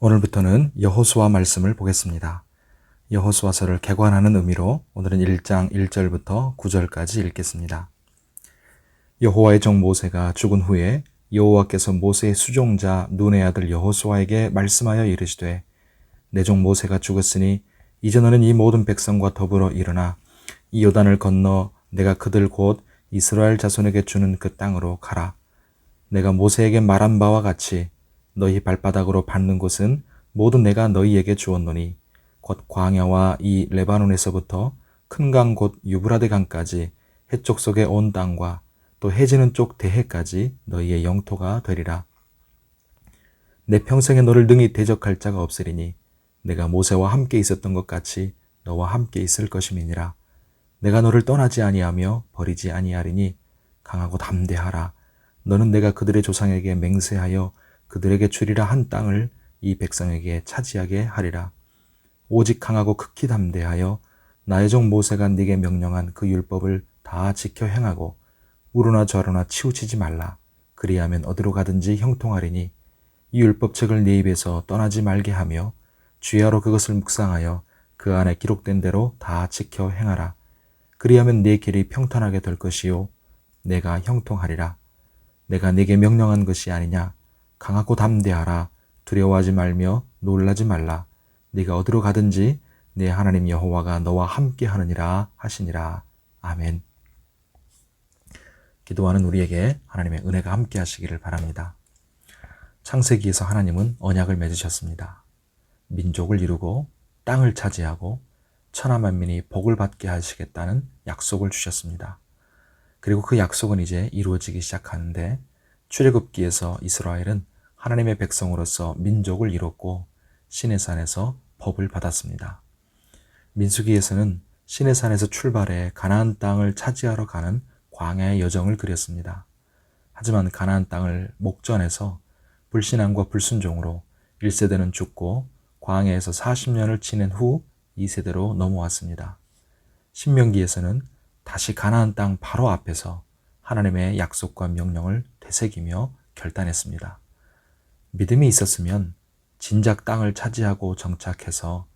오늘부터는 여호수아 말씀을 보겠습니다. 여호수아서를 개관하는 의미로 오늘은 1장 1절부터 9절까지 읽겠습니다. 여호와의 종 모세가 죽은 후에 여호와께서 모세의 수종자 눈의 아들 여호수아에게 말씀하여 이르시되 내 종 모세가 죽었으니 이제 너는 이 모든 백성과 더불어 일어나 이 요단을 건너 내가 그들 곧 이스라엘 자손에게 주는 그 땅으로 가라. 내가 모세에게 말한 바와 같이 너희 발바닥으로 밟는 곳은 모두 내가 너희에게 주었노니 곧 광야와 이 레바논에서부터 큰 강 곧 유브라데 강까지 해쪽 속의 온 땅과 또 해지는 쪽 대해까지 너희의 영토가 되리라. 내 평생에 너를 능히 대적할 자가 없으리니 내가 모세와 함께 있었던 것 같이 너와 함께 있을 것임이니라. 내가 너를 떠나지 아니하며 버리지 아니하리니 강하고 담대하라. 너는 내가 그들의 조상에게 맹세하여 그들에게 주리라 한 땅을 이 백성에게 차지하게 하리라. 오직 강하고 극히 담대하여 나의 종 모세가 네게 명령한 그 율법을 다 지켜 행하고 우르나 저르나 치우치지 말라. 그리하면 어디로 가든지 형통하리니 이 율법책을 네 입에서 떠나지 말게 하며 주야로 그것을 묵상하여 그 안에 기록된 대로 다 지켜 행하라. 그리하면 네 길이 평탄하게 될 것이요 내가 형통하리라. 내가 네게 명령한 것이 아니냐 강하고 담대하라. 두려워하지 말며 놀라지 말라. 네가 어디로 가든지 내 하나님 여호와가 너와 함께 하느니라 하시니라. 아멘. 기도하는 우리에게 하나님의 은혜가 함께 하시기를 바랍니다. 창세기에서 하나님은 언약을 맺으셨습니다. 민족을 이루고 땅을 차지하고 천하 만민이 복을 받게 하시겠다는 약속을 주셨습니다. 그리고 그 약속은 이제 이루어지기 시작하는데 출애굽기에서 이스라엘은 하나님의 백성으로서 민족을 이뤘고 시내산에서 법을 받았습니다. 민수기에서는 시내산에서 출발해 가나안 땅을 차지하러 가는 광야의 여정을 그렸습니다. 하지만 가나안 땅을 목전에서 불신앙과 불순종으로 1세대는 죽고 광야에서 40년을 지낸 후 2세대로 넘어왔습니다. 신명기에서는 다시 가나안 땅 바로 앞에서 하나님의 약속과 명령을 되새기며 결단했습니다. 믿음이 있었으면 진작 땅을 차지하고 정착해서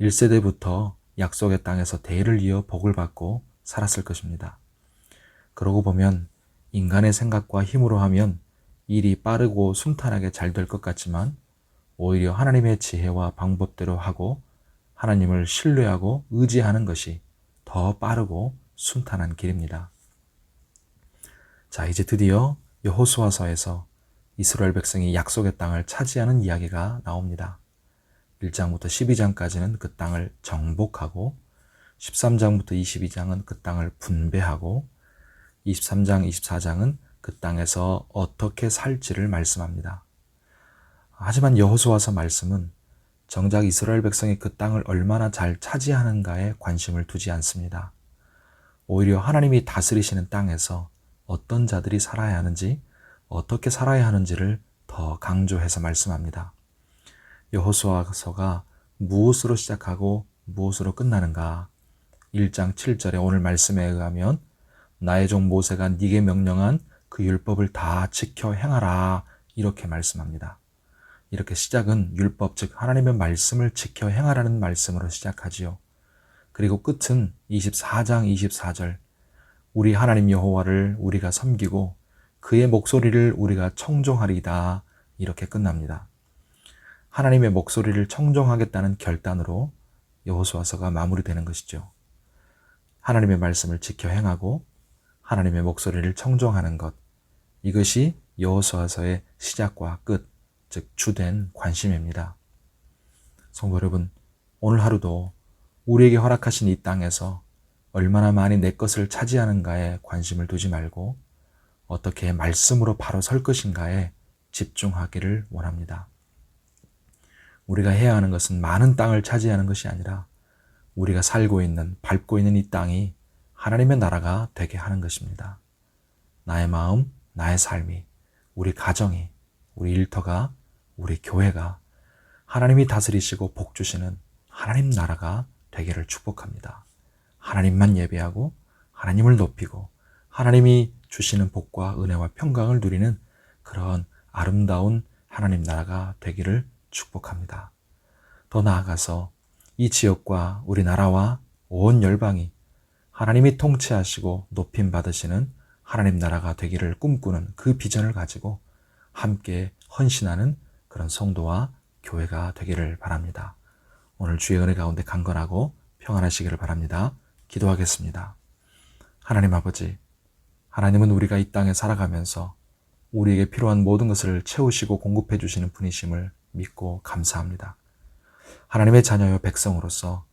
1세대부터 약속의 땅에서 대를 이어 복을 받고 살았을 것입니다. 그러고 보면 인간의 생각과 힘으로 하면 일이 빠르고 순탄하게 잘 될 것 같지만 오히려 하나님의 지혜와 방법대로 하고 하나님을 신뢰하고 의지하는 것이 더 빠르고 순탄한 길입니다. 자, 이제 드디어 여호수아서에서 이스라엘 백성이 약속의 땅을 차지하는 이야기가 나옵니다. 1장부터 12장까지는 그 땅을 정복하고 13장부터 22장은 그 땅을 분배하고 23장, 24장은 그 땅에서 어떻게 살지를 말씀합니다. 하지만 여호수아서 말씀은 정작 이스라엘 백성이 그 땅을 얼마나 잘 차지하는가에 관심을 두지 않습니다. 오히려 하나님이 다스리시는 땅에서 어떤 자들이 살아야 하는지, 어떻게 살아야 하는지를 더 강조해서 말씀합니다. 여호수아서가 무엇으로 시작하고 무엇으로 끝나는가? 1장 7절에 오늘 말씀에 의하면 나의 종 모세가 네게 명령한 그 율법을 다 지켜 행하라 이렇게 말씀합니다. 이렇게 시작은 율법 즉 하나님의 말씀을 지켜 행하라는 말씀으로 시작하지요. 그리고 끝은 24장 24절 우리 하나님 여호와를 우리가 섬기고 그의 목소리를 우리가 청종하리다 이렇게 끝납니다. 하나님의 목소리를 청종하겠다는 결단으로 여호수아서가 마무리되는 것이죠. 하나님의 말씀을 지켜 행하고 하나님의 목소리를 청종하는 것 이것이 여호수아서의 시작과 끝, 즉 주된 관심입니다. 성도 여러분, 오늘 하루도 우리에게 허락하신 이 땅에서 얼마나 많이 내 것을 차지하는가에 관심을 두지 말고 어떻게 말씀으로 바로 설 것인가에 집중하기를 원합니다. 우리가 해야 하는 것은 많은 땅을 차지하는 것이 아니라 우리가 살고 있는, 밟고 있는 이 땅이 하나님의 나라가 되게 하는 것입니다. 나의 마음, 나의 삶이, 우리 가정이, 우리 일터가, 우리 교회가 하나님이 다스리시고 복 주시는 하나님 나라가 되기를 축복합니다. 하나님만 예배하고 하나님을 높이고 하나님이 주시는 복과 은혜와 평강을 누리는 그런 아름다운 하나님 나라가 되기를 축복합니다. 더 나아가서 이 지역과 우리나라와 온 열방이 하나님이 통치하시고 높임 받으시는 하나님 나라가 되기를 꿈꾸는 그 비전을 가지고 함께 헌신하는 그런 성도와 교회가 되기를 바랍니다. 오늘 주의 은혜 가운데 강건하고 평안하시기를 바랍니다. 기도하겠습니다. 하나님 아버지, 하나님은 우리가 이 땅에 살아가면서 우리에게 필요한 모든 것을 채우시고 공급해 주시는 분이심을 믿고 감사합니다. 하나님의 자녀여 백성으로서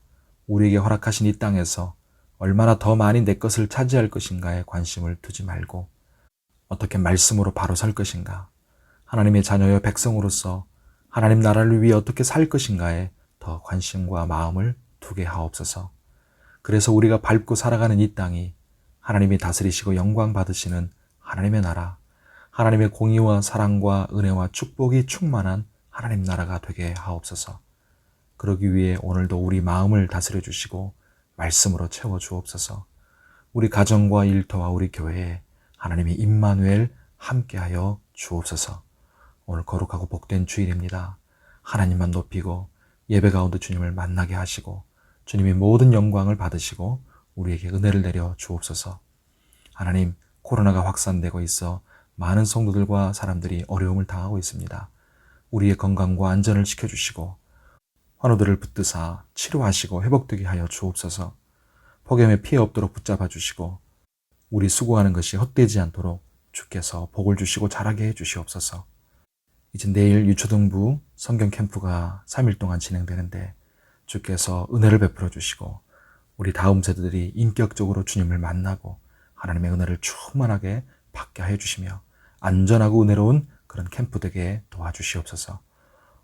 우리에게 허락하신 이 땅에서 얼마나 더 많이 내 것을 차지할 것인가에 관심을 두지 말고 어떻게 말씀으로 바로 설 것인가. 하나님의 자녀여 백성으로서 하나님 나라를 위해 어떻게 살 것인가에 더 관심과 마음을 두게 하옵소서. 그래서 우리가 밟고 살아가는 이 땅이 하나님이 다스리시고 영광 받으시는 하나님의 나라, 하나님의 공의와 사랑과 은혜와 축복이 충만한 하나님 나라가 되게 하옵소서. 그러기 위해 오늘도 우리 마음을 다스려 주시고 말씀으로 채워 주옵소서. 우리 가정과 일터와 우리 교회에 하나님의 임마누엘 함께하여 주옵소서. 오늘 거룩하고 복된 주일입니다. 하나님만 높이고 예배 가운데 주님을 만나게 하시고 주님이 모든 영광을 받으시고 우리에게 은혜를 내려 주옵소서. 하나님, 코로나가 확산되고 있어 많은 성도들과 사람들이 어려움을 당하고 있습니다. 우리의 건강과 안전을 지켜주시고 환우들을 붙드사 치료하시고 회복되게 하여 주옵소서. 폭염에 피해 없도록 붙잡아 주시고 우리 수고하는 것이 헛되지 않도록 주께서 복을 주시고 자라게 해 주시옵소서. 이제 내일 유초등부 성경 캠프가 3일 동안 진행되는데 주께서 은혜를 베풀어 주시고 우리 다음 세대들이 인격적으로 주님을 만나고 하나님의 은혜를 충만하게 받게 해 주시며 안전하고 은혜로운 그런 캠프 되게 도와주시옵소서.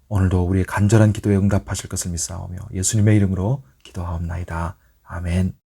오늘도 우리의 간절한 기도에 응답하실 것을 믿사오며 예수님의 이름으로 기도하옵나이다. 아멘.